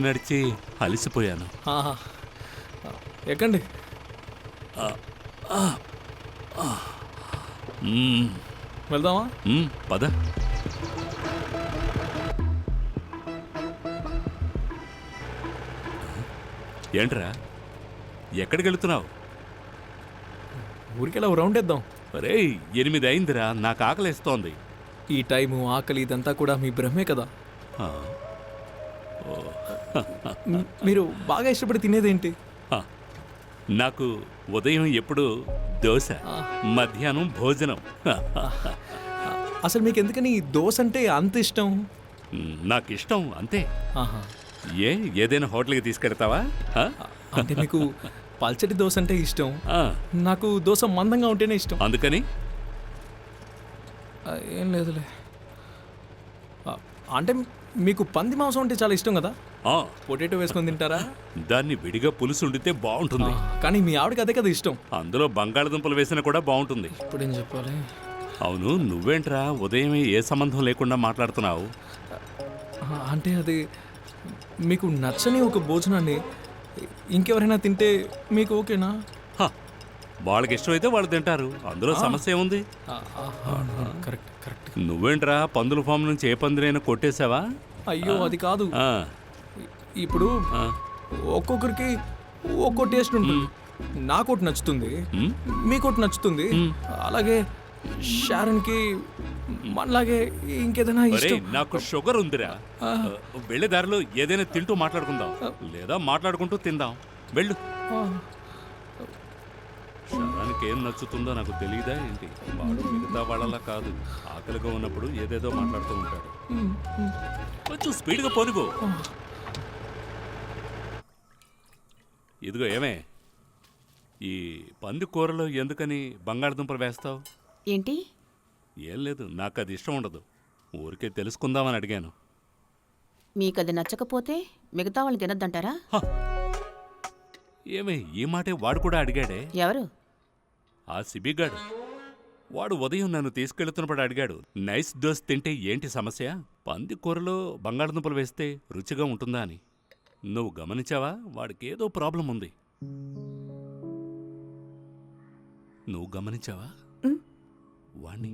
నడిచి నడిచి అలసిపోయాను. ఆహా. ఎక్కండి. మ్మ్, వెళ్దామా? మ్మ్, పద. ఏంట్రా? ఎక్కడికి వెళుతున్నావు? ఊరికెలా రౌండ్ వేద్దాం. అరే ఎనిమిది అయిందిరా నాకు ఆకలిస్తోంది. ఈ టైము ఆకలి ఇదంతా కూడా మీ భ్రమే కదా. ఆ, మీరు బాగా ఇష్టపడి తినేదేంటి? నాకు ఉదయం ఎప్పుడు దోశ మధ్యాహ్నం భోజనం. అసలు మీకు ఎందుకని దోశ అంటే అంత ఇష్టం? నాకు ఇష్టం అంతే. ఏ ఏదైనా హోటల్కి తీసుకెడతావా? అంటే మీకు పల్చటి దోశ అంటే ఇష్టం. నాకు దోశ మందంగా ఉంటేనే ఇష్టం. అందుకని? ఏం లేదులే. అంటే మీకు పంది మాంసం అంటే చాలా ఇష్టం కదా? ఆ, పొటాటో వేసుకొని తింటారా? దాన్ని విడిగా పులుసు వండితే ఆ, బాగుంటుంది కానీ మీ ఆవిడకి అదే కదా ఇష్టం. అందులో బంగాళదుంపలు వేసినా కూడా బాగుంటుంది. ఇప్పుడేం చెప్పాలి? అవును నువ్వేంట్రా? ఉదయమే ఏ సంబంధం లేకుండా మాట్లాడుతున్నావు? ఆ, అంటే అది మీకు నచ్చని ఒక భోజనాన్ని ఇంకెవరైనా తింటే మీకు ఓకేనా? హ, వాళ్ళకి ఇష్టమైతే వాళ్ళు తింటారు. అందులో సమస్య ఏముంది? Correct correct. నువ్వేంట్రా పందుల ఫామ్ నుంచి ఏ పందిరైనా కొట్టేశావా అయ్యో అది కాదు. ఇప్పుడు ఒక్కొక్కరికి ఒక్కో టేస్ట్ ఉంటుంది. నాకు ఒకటి నచ్చుతుంది. ఉమ్, మీకు ఒకటి నచ్చుతుంది. అలాగే షారన్కి మనలాగే ఇంకేదైనా నాకు షుగర్ ఉందిరా. వెళ్ళే దారిలో ఏదైనా తింటూ మాట్లాడుకుందాం. లేదా మాట్లాడుకుంటూ తిందాం. వెళ్ళు. ఏం నచ్చుతుందో నాకు తెలియదా ఏంటి? వాడు మిగతా వాళ్ళలా కాదు. ఆకలిగా ఉన్నప్పుడు ఏదేదో మాట్లాడుతూ ఉంటాడు. కొంచెం స్పీడ్గా పొనుగు ఇదిగో ఏమే ఈ పంది కూరలో ఎందుకని బంగాళదుంపలు వేస్తావు? ఏంటి? ఏం లేదు నాకు అది ఇష్టం ఉండదు. ఊరికే తెలుసుకుందామని అడిగాను. మీకు అది నచ్చకపోతే మిగతా వాళ్ళు తినొద్దంటారా! ఏమే ఈ మాటే వాడు కూడా అడిగాడే? ఎవరు? ఆ సిబిగాడు వాడు ఉదయం నన్ను తీసుకెళ్తున్నప్పుడు అడిగాడు నైస్ దోస్ తింటే ఏంటి సమస్య? పంది కూరలో బంగాళదుంపలు వేస్తే రుచిగా ఉంటుందా అని. నువ్వు గమనించావా? వాడికి ఏదో ప్రాబ్లం ఉంది. నువ్వు గమనించావా? వాణ్ణి.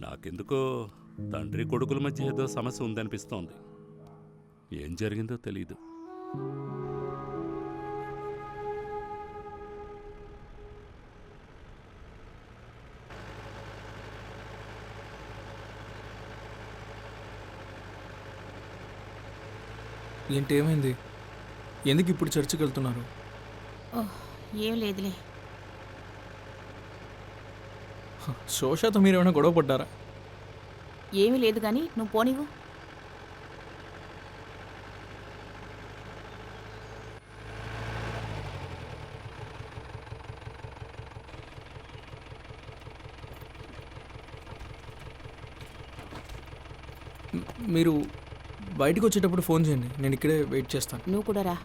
నాకెందుకో తండ్రి కొడుకుల మధ్య ఏదో సమస్య ఉందనిపిస్తోంది. ఏం జరిగిందో తెలీదు. ఏంటి ఏమైంది ఎందుకు ఇప్పుడు చర్చికి వెళ్తున్నారు? ఏం లేదులే. శోషతో మీరు ఏమైనా గొడవ పడ్డారా? ఏమీ లేదు కానీ నువ్వు పోనివ్వు. మ్, మీరు బయటకు వచ్చేటప్పుడు ఫోన్ చేయండి. నేను ఇక్కడే వెయిట్ చేస్తాను. నువ్వు కూడా రా.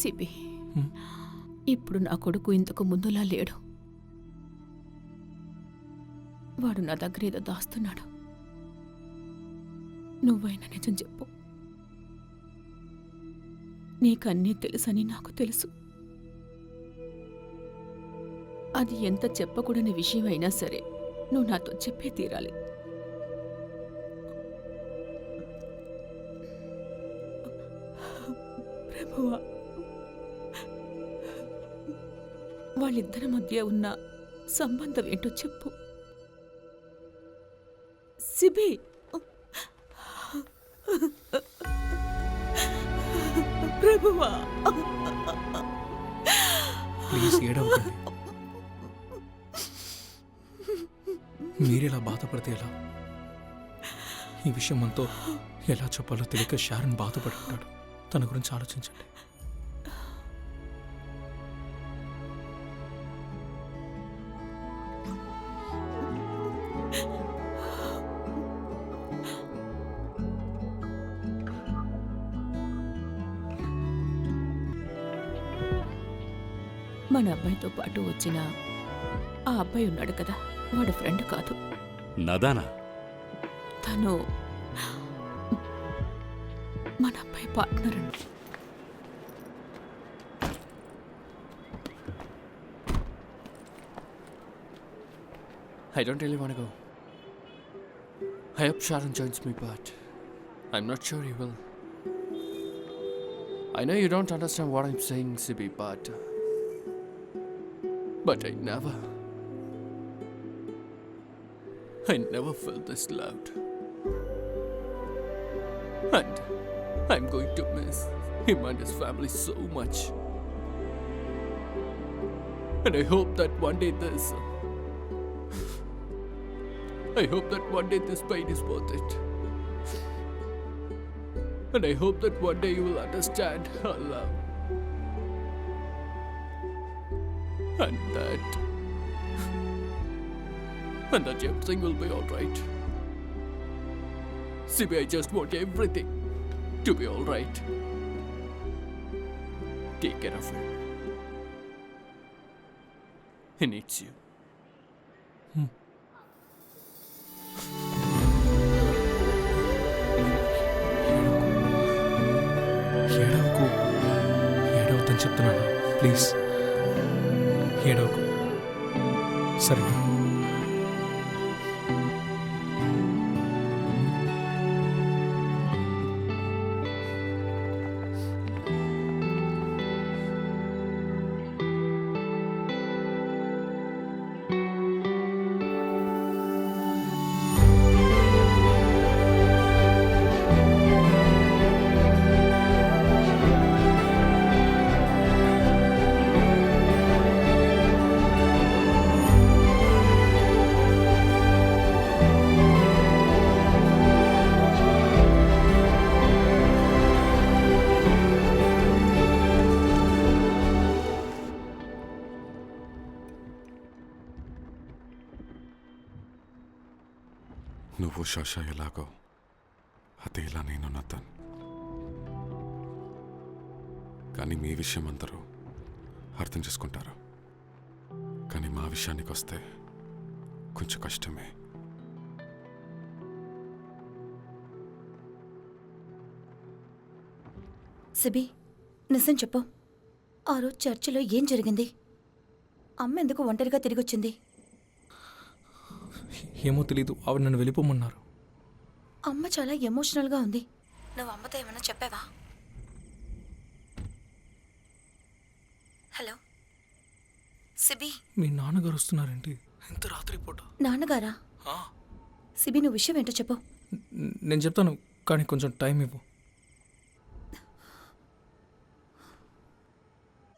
సిబి. ఇప్పుడు నా కొడుకు ఇంతకు ముందులా లేడు. వాడు నా దగ్గర ఏదో దాస్తున్నాడు. నువ్వైనా నిజం చెప్పు. నీకన్నీ తెలుసని నాకు తెలుసు. అది ఎంత చెప్పకూడని విషయం అయినా సరే నువ్వు నాతో చెప్పే తీరాలి. ప్రభువా. వాళ్ళిద్దరి మధ్య ఉన్న సంబంధం ఏంటో చెప్పు. సిబి! ప్రభువా! ప్లీజ్ ఏడవకండి. మీరెలా బాధపడితే ఎలా? ఈ విషయం మనతో ఎలా చెప్పాలో తెలియక షారన్ బాధపడుతున్నాడు తన గురించి ఆలోచించండి. మన అబ్బాయితో పాటు వచ్చిన ఆ అబ్బాయి ఉన్నాడు కదా వాడు ఫ్రెండ్ కాదు నదానా తను మన అబ్బాయి పార్ట్నర్ అండి I don't really want to go. I hope Sharon joins me, but I'm not sure he will. I know you don't understand what I'm saying, Sibi, but. But I never. I never felt this loved. And I'm going to miss him and his family so much. And I hope that one day this. I hope that one day this pain is worth it. And I hope that one day you will understand our love. And that. And that everything will be alright. Sibi, I just want everything to be alright. Take care of her. He needs you. ఏడవకు ఏడవద్దని చెప్తున్నాను please ఏడవకు. సరే నువ్వు శశ ఎలాగో అదే ఇలా నేను నతన్ కానీ మీ విషయం అందరూ అర్థం చేసుకుంటారు కానీ మా విషయానికి వస్తే కొంచెం కష్టమే సిబి నిజం చెప్పు ఆ రోజు చర్చిలో ఏం జరిగింది అమ్మ ఎందుకు ఒంటరిగా తిరిగొచ్చింది ఏమో తెలీదు. ఆవిడ నన్ను వెళ్ళిపోమన్నారు. అమ్మ చాలా ఎమోషనల్గా ఉంది. నువ్వు అమ్మతో ఏమైనా చెప్పావా? హలో? సిబి? మీ నాన్నగారు వస్తున్నారేంటి ఎంత రాత్రి పూట. నాన్నగారా? సిబి నువ్వు విషయం ఏంటో చెప్పు. నేను చెప్తాను కానీ కొంచెం టైం ఇవ్వు.